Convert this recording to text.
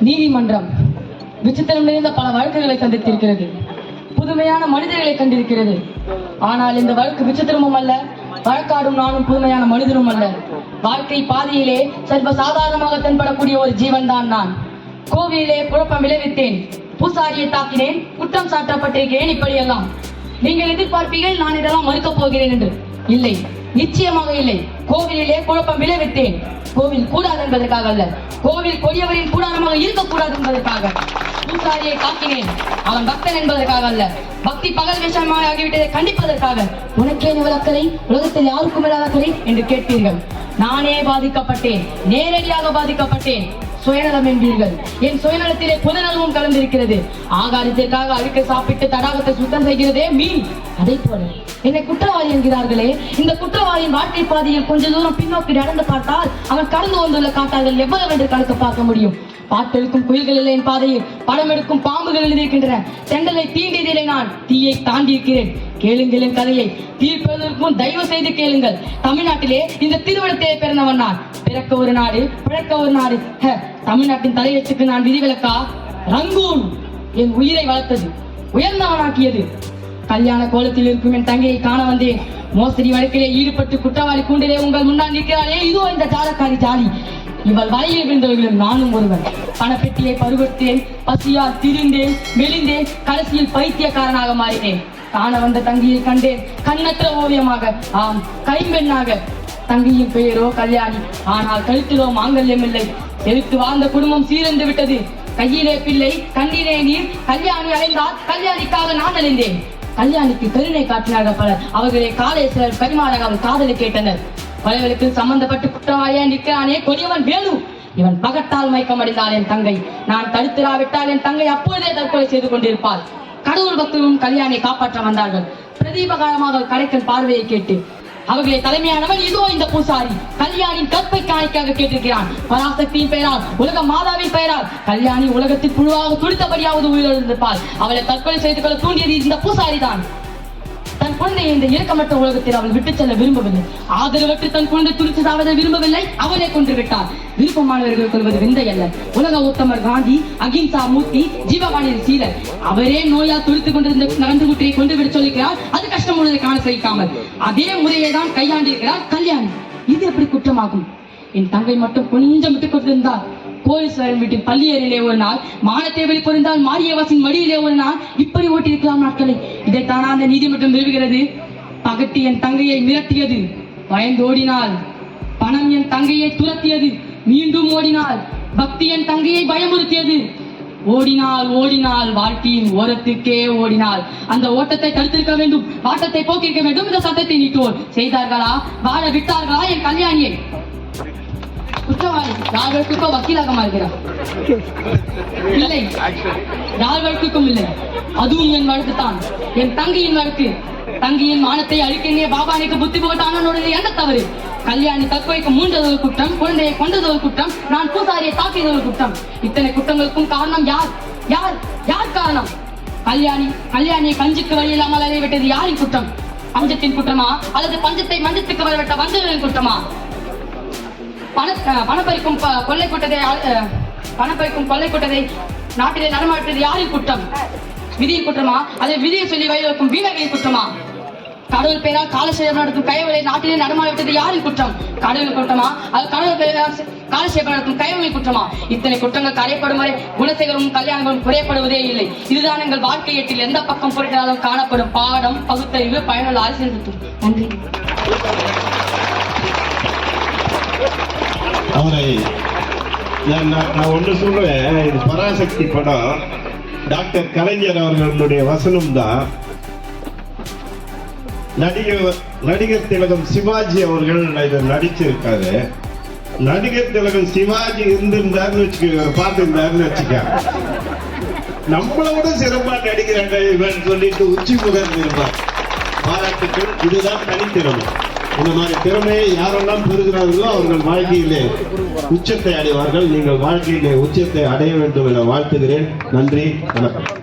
நீதிமன்றம் விசித்திரம் நிறைந்த பல வழக்குகளை சந்தித்திருக்கிறது. புதுமையான மனிதர்களை கண்டிருக்கிறது. ஆனால் இந்த வழக்கு விசித்திரமும் அல்ல வழக்காடும் நானும் புதுமையான மனிதனும் அல்ல. வாழ்க்கை பாதையிலே சர்வ சாதாரணமாக தென்படக்கூடிய ஒரு ஜீவன் தான் நான். கோவிலிலே குழப்பம் விளைவித்தேன் பூசாரியை தாக்கினேன் குற்றம் சாட்டப்பட்டிருக்கிறேன் இப்படியெல்லாம் நீங்கள் எதிர்பார்ப்பீர்கள் நான் இதெல்லாம் மறுக்கப் போகிறேன் என்று. இல்லை. நிச்சயமாக இல்லை. கோவிலிலே குழப்பம் விளைவித்தேன். கோவில் கூடாது என்பதற்காக அல்ல. கோவில் கொடியவரின் கூடாரமாக இருக்கக்கூடாது என்பதற்காக. பூசாரியை காட்டினேன் அவன் பக்தன் என்பதற்காக அல்ல. பக்தி பகல் விஷயமாக ஆகிவிட்டதை கண்டிப்பதற்காக. உனக்கே நிவலக்கலை உலகத்தில் யாருக்கும் விளக்கலை என்று கேட்பீர்கள் நானே பாதிக்கப்பட்டேன். நேரடியாக பாதிக்கப்பட்டேன். சுயநலம் என்பீர்கள். என் சுயநலத்திலே புதநலமும் கலந்திருக்கிறது. ஆகாரத்திற்காக அழுக்க சாப்பிட்டு தடாகத்தை சுத்தம் செய்கிறதே மீன். அதை போல என்னை குற்றவாளி என்கிறார்களே இந்த குற்றவாளியின் வாழ்க்கை பாதையில் கொஞ்ச தூரம் பின்னோக்கி நடந்து பார்த்தால் அவன் கடந்து வந்துள்ள காட்டார்கள் எவ்வளவு என்று கணக்கு பார்க்க முடியும். பாட்டெடுக்கும் குயில்கள் இல்லை என் பாதையில் படம் எடுக்கும் பாம்புகள் எழுதியிருக்கின்றன. செங்கலை தீண்டியதில்லை நான். தீயை தாண்டி இருக்கிறேன் கேளுங்கள் என் கதையை தீர்ப்பதற்கும் தயவு செய்து கேளுங்கள். தமிழ்நாட்டிலே இந்த திருவிழத்தை பிறந்தவன் நான். பிறக்க ஒரு நாடு பிறக்க ஒரு நாடு. தமிழ்நாட்டின் தலையெழுத்துக்கு நான் விதிவிலக்கா ரங்கூன் என் உயிரை வளர்த்தது உயர்ந்தவனாக்கியது. கல்யாண கோலத்தில் இருக்கும் என் தங்கையை காண வந்தேன். மோசடி வழக்கிலே ஈடுபட்டு குற்றவாளி கூண்டிலே உங்கள் முன்னால் நிற்கிறாளே. இதோ இந்த ஜாலக்காரி ஜாலி இவள் வலையில் விழுந்தவர்களும் நானும் ஒருவன். பணப்பெட்டியை பருவத்தேன் பசியால் திரிந்தேன் மெலிந்தேன் கடைசியில் பைத்தியக்காரனாக மாறினேன். காண வந்த தங்கியை கண்டேன். கண்ணற்ற ஓவியமாக. ஆம் கைம்பெண்ணாக. தங்கியின் பெயரோ கல்யாணி. ஆனால் கழுத்திலோ மாங்கல்யம் இல்லை. எழுத்து வாழ்ந்த குடும்பம் சீரந்து விட்டது. கையிலே பிள்ளை கண்ணிலே நீர். கல்யாணி அடைந்தால் கல்யாணிக்காக நான் அடைந்தேன் கல்யாணிக்கு கருணை காட்டினார்கள் பலர். அவர்களை காலை சிலர் பரிமாறாக அவள் காதலை கேட்டனர். பலர்களுக்கு சம்பந்தப்பட்டு குற்றவாளியா நிற்கிறானே கொடியவன் வேலு. இவன் பகட்டால் மயக்கமடைந்தாள் என் தங்கை. நான் தடுத்திராவிட்டால் என் தங்கை அப்பொழுதே தற்கொலை செய்து கொண்டிருப்பாள். கடவுள் பக்தரும் கல்யாணியை காப்பாற்ற வந்தார்கள். பிரதீபகாரமாக கடைக்கன் பார்வையை கேட்டு அவர்களை தலைமையானவன் இதோ இந்த பூசாரி. கல்யாணின் கற்பை காணிக்காக கேட்டிருக்கிறான். பராசக்தியின் பெயரால் உலக மாதாவின் பெயரால் கல்யாணி உலகத்தில் புழுவாக துடித்தபடியாவது உயிரிழந்திருப்பாள். அவளை தற்கொலை செய்து கொள்ள தூண்டியது இந்த பூசாரி தான் தன் குழந்தையை இந்த இறக்கமற்ற உலகத்தில் அவள் விட்டுச் செல்ல விரும்பவில்லை. ஆதரவற்று தன் குழந்தை துணிச்சு சாவதை விரும்பவில்லை. அவளே கொன்று விட்டார் விருப்பமானவர்கள் கொள்வது விந்தை அல்ல உலக உத்தமர் காந்தி அகிம்சா மூர்த்தி ஜீவகாணியின் சீலர். அவரே நோயா துடித்துக் கொண்டிருந்த நடந்து குட்டியை கொண்டு விட சொல்லிக்கிறார். அது கஷ்டம் உள்ளதை காண சகிக்காமல். அதே முறையை தான் கையாண்டிருக்கிறார் கல்யாணி. இது எப்படி குற்றமாகும்? என் தங்கை மட்டும் கொஞ்சம் விட்டுக் கொண்டிருந்தார் கோடீஸ்வரன் வீட்டின் பள்ளியறையிலே ஒரு நாள் மானத்தை பொருந்தால் மாரியவாசின் மடியிலே ஒரு நாள் இப்படி ஓட்டியிருக்கலாம் நாட்களை. இதைத்தானா அந்த நீதிமன்றம் நிறுவுகிறது பகட்டி என் தங்கையை மிரட்டியது. பயந்து பணம் என் தங்கையை துரத்தியது. மீண்டும் ஓடினாள் பக்தி என் தங்கையை பயமுறுத்தியது. ஓடினால் ஓடினால் வாழ்க்கையின் ஓரத்துக்கே ஓடினால். அந்த ஓட்டத்தை தடுத்திருக்க வேண்டும். ஆட்டத்தை போக்கிருக்க வேண்டும். இந்த சட்டத்தை நீட்டுவோர். செய்தார்களா? வாழ விட்டார்களா? என் கல்யாணியை? குற்றவாளி. யார் வழக்குக்கோ வக்கீலாக மாறுகிறார் இல்லை. யார் வழக்குக்கும் இல்லை அதுவும் என் வழக்கு தான். என் தங்கையின் வழக்கு. தங்கியின் மானத்தை அழிக்கின்ற பாபானிக்கு புத்தி போட்டானோட என்ன தவறு? கல்யாணி தற்கொலைக்கு மூன்றது ஒரு குற்றம் குழந்தையை கொண்டது ஒரு குற்றம் நான் பூசாரியை தாக்கியது ஒரு குற்றம். இத்தனை குற்றங்களுக்கும் காரணம் யார்? யார்? யார் காரணம்? கல்யாணி கல்யாணியை கஞ்சிக்கு வழி இல்லாமல் விட்டது யாரின் குற்றம்? பஞ்சத்தின் குற்றமா? அல்லது பஞ்சத்தை மஞ்சத்துக்கு வரவிட்ட வஞ்சகரின் குற்றமா? பண பணப்பறிக்கும் கொள்ளை கூட்டத்தை பணப்பறிக்கும் கொள்ளை கூட்டத்தை நாட்டிலே நடமாட்டது யாரின் குற்றம்? விதியின் குற்றமா? அதை விதியை சொல்லி வயலுக்கும் வைக்கும் வீணகையின் குற்றமா? கடவுள் பெயரால் காலசேபம் நடத்தும் கைவலை நாட்டிலே நடமாடிவிட்டது யாரின் குற்றம்? கடவுள் குற்றமா? அது கடவுள் பெயரால் காலசேபம் நடத்தும் கைவலை குற்றமா? இத்தனை குற்றங்கள் கரையப்படும் வரை குணசேகரமும் கல்யாணங்களும் குறையப்படுவதே இல்லை. இதுதான் எங்கள் வாழ்க்கை எட்டில் எந்த பக்கம் புரட்டினாலும் காணப்படும் பாடம் பகுத்தறிவு பயனுள்ள அரசியல் நன்றி. அவரை நான் நான் ஒன்று சொல்லுவேன் இது பராசக்தி படம். டாக்டர் கலைஞர் அவர்களுடைய வசனம் தான். நடிகர் நடிகர் திலகம் சிவாஜி அவர்கள் இதை நடிச்சிருக்காரு. நடிகர் திலகம் சிவாஜி இருந்திருந்தாருன்னு வச்சுக்க பார்த்துருந்தாருன்னு வச்சுக்க நம்மளோட சிறப்பா நடிக்கிறாங்க இவன் சொல்லிட்டு உச்சி முகர் இருப்பார். பாராட்டுக்கள் இதுதான் தனித்திறமை. இந்த மாதிரி திறமையை யாரெல்லாம் பெறுகிறார்களோ அவர்கள் வாழ்க்கையிலே உச்சத்தை அடைவார்கள். நீங்கள் வாழ்க்கையிலே உச்சத்தை அடைய வேண்டும் என வாழ்த்துகிறேன். நன்றி வணக்கம்.